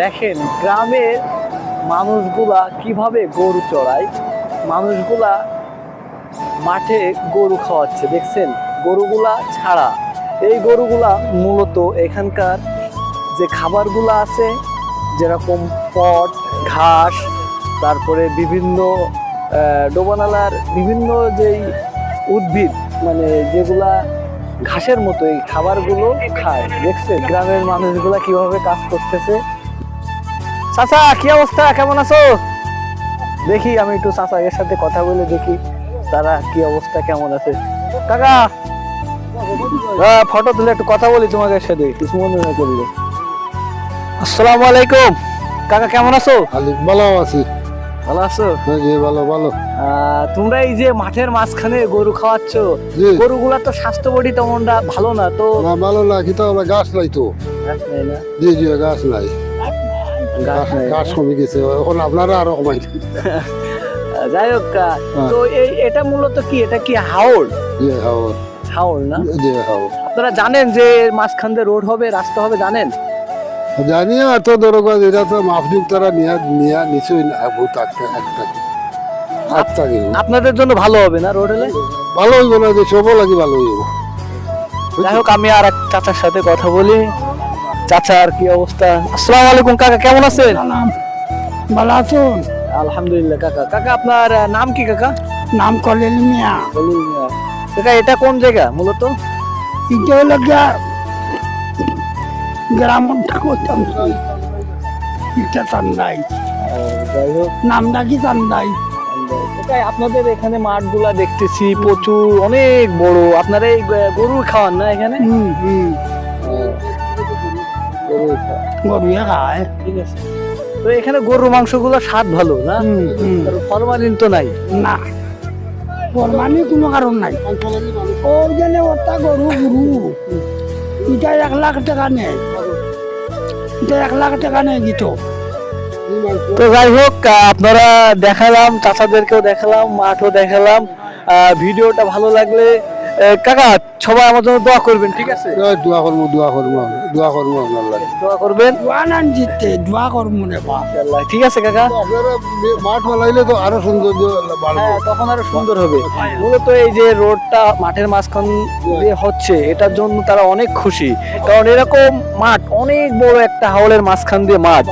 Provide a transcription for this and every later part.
দেখেন, গ্রামের মানুষগুলা কীভাবে গরু চড়ায়? মানুষগুলা মাঠে গরু খাওয়াচ্ছে, দেখছেন? গরুগুলা ছাড়া। এই গরুগুলা মূলত এখানকার যে খাবারগুলো আছে, যেরকম পট, ঘাস, তারপরে বিভিন্ন ডোবানালার বিভিন্ন যেই উদ্ভিদ মানে যেগুলা ঘাসের মতো এই খাবারগুলো খায় দেখছে গ্রামের মানুষগুলা কীভাবে কাজ করতেছে? চাচা কি অবস্থা? কেমন আছো? দেখি আমি একটু চাচা এর সাথে কথা বলে দেখি তারা কি অবস্থা কেমন আছে। কাকা ফটো তুলে একটু কথা বলি তোমাকে সাথে কিছু মনে না করলে। আসসালামু আলাইকুম। কাকা কেমন আছো? ভালো আছি। ভালো আছো? হ্যাঁ জি ভালো ভালো। তোমরা এই যে মাঠের মাঝখানে গরু খাওয়াচ্ছ গরুগুলা তো স্বাস্থ্য বডি তেমনটা ভালো না তো ভালো না কিন্তু আমরা গাছ নাই তো। ঘাস নেই না? জি জি গাছ নাই। ঘাস গাছ কমে গেছে। এখন আপনারা আরও কমাই যাই হোক হ্যাঁ। তো এই এটা মূলত কি? এটা কি হাওড় জি হাও হাওড় না? জি হাও আপনারা জানেন যে মাঝখান দিয়ে রোড হবে রাস্তা হবে জানেন? জানি আর তো ধরো এটা তো মাফজুক তারা নিয়া নিয়া নিশ্চয়ই ভূত একটা একটা আপনাদের জন্য ভালো হবে না রোড হলে? ভালো হইব না যে সবও লাগি ভালো হইব। যাই হোক আমি আর এক চাচার সাথে কথা বলি। চাচার কি অবস্থা? আসসালামু আলাইকুম কাকা কেমন আছেন? ভালো আছো আলহামদুলিল্লাহ কাকা। কাকা আপনার নাম কি কাকা? নাম কলেল মিয়া। খলিল মিয়া। কাকা এটা কোন জায়গা মূলত? এটা হলো গিয়া গ্রামন ঠাকুর এটা চান্দাই। যাই হোক। নামটা কি চান্দাই? আপনাদের এখানে মাঠগুলা দেখতেছি প্রচুর অনেক বড়। আপনারা এই গরু খাওয়ান না এখানে? হুম হুম। গরু খায় ঠিক আছে। তো এখানে গরুর মাংসগুলো স্বাদ ভালো না? ফরমালিন তো নাই। না। ফরমানি কোনো কারণ নাই। ওখানে ওটা গরু গরু। এটা এক লাখ টাকা নেয়। এটা এক লাখ টাকা নেয় গীত তো যাই হোক আপনারা দেখালাম চাচাদেরকেও দেখালাম মাঠও দেখালাম। ভিডিওটা ভালো লাগলে কাকা সবাই আমার জন্য দোয়া করবেন ঠিক আছে? দোয়া করব দোয়া করব দোয়া করব আপনার দোয়া করবেন? দোয়া নান জিততে দোয়া করব ইনশাআল্লাহ। ঠিক আছে কাকা? মাঠ বানাইলে তো আরও সুন্দর হ্যাঁ তখন আরও সুন্দর হবে। মূলত এই যে রোডটা মাঠের মাঝখান দিয়ে হচ্ছে এটার জন্য তারা অনেক খুশি। কারণ এরকম মাঠ অনেক বড় একটা হাওলের মাঝখান দিয়ে মাঠ।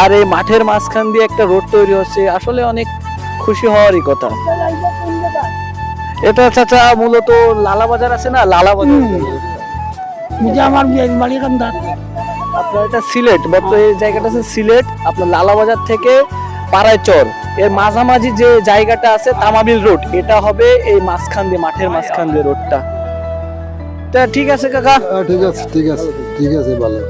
আর এই মাঠের মাঝখান দিয়ে একটা রোড তৈরি হচ্ছে আসলে অনেক খুশি হওয়ারই কথা। এটা চাচা মূলত লালা বাজার আছে না? লালা বাজার। আমার বাড়ি আপনার এটা সিলেট বর্ত এই জায়গাটা আছে সিলেট আপনার লালা বাজার থেকে পাড়াইচর এর মাঝামাঝি যে জায়গাটা আছে তামাবিল রোড এটা হবে এই মাঝখান দিয়ে মাঠের মাঝখান দিয়ে রোডটা। তা ঠিক আছে কাকা? হ্যাঁ, ঠিক আছে ঠিক আছে ঠিক আছে ভালো।